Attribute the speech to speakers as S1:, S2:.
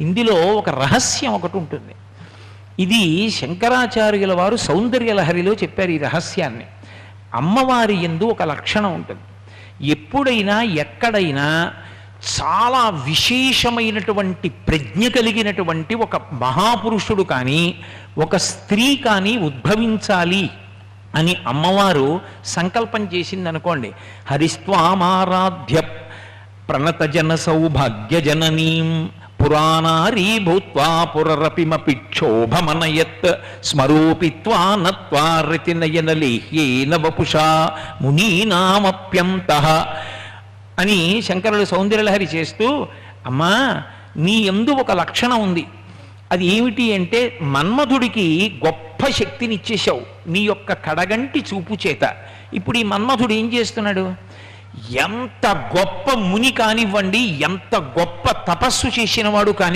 S1: ఇందులో ఒక రహస్యం ఒకటి ఉంటుంది. ఇది శంకరాచార్యుల వారు సౌందర్య లహరిలో చెప్పారు ఈ రహస్యాన్ని. అమ్మవారి ఎందు ఒక లక్షణం ఉంటుంది. ఎప్పుడైనా ఎక్కడైనా చాలా విశేషమైనటువంటి ప్రజ్ఞ కలిగినటువంటి ఒక మహాపురుషుడు కానీ ఒక స్త్రీ కానీ ఉద్భవించాలి అని అమ్మవారు సంకల్పం చేసింది అనుకోండి హరిస్వామారాధ్య ప్రణత జన సౌభాగ్య పురాణారీ భూత్వా పురరపిమపి క్షోభమనయత్ స్మరూపిత్వా నత్వా రతినయన లేహ్యేన వపుషా మునీనామప్యంత అని శంకరుడు సౌందర్యలహరి చేస్తూ అమ్మా నీ ఎందు ఒక లక్షణం ఉంది. అది ఏమిటి అంటే మన్మధుడికి గొప్ప శక్తినిచ్చేశావు. నీ యొక్క కడగంటి చూపు చేత. ఇప్పుడు ఈ మన్మధుడు ఏం చేస్తున్నాడు? ఎంత గొప్ప ముని కానివ్వండి ఎంత గొప్ప తపస్సు చేసినవాడు కాని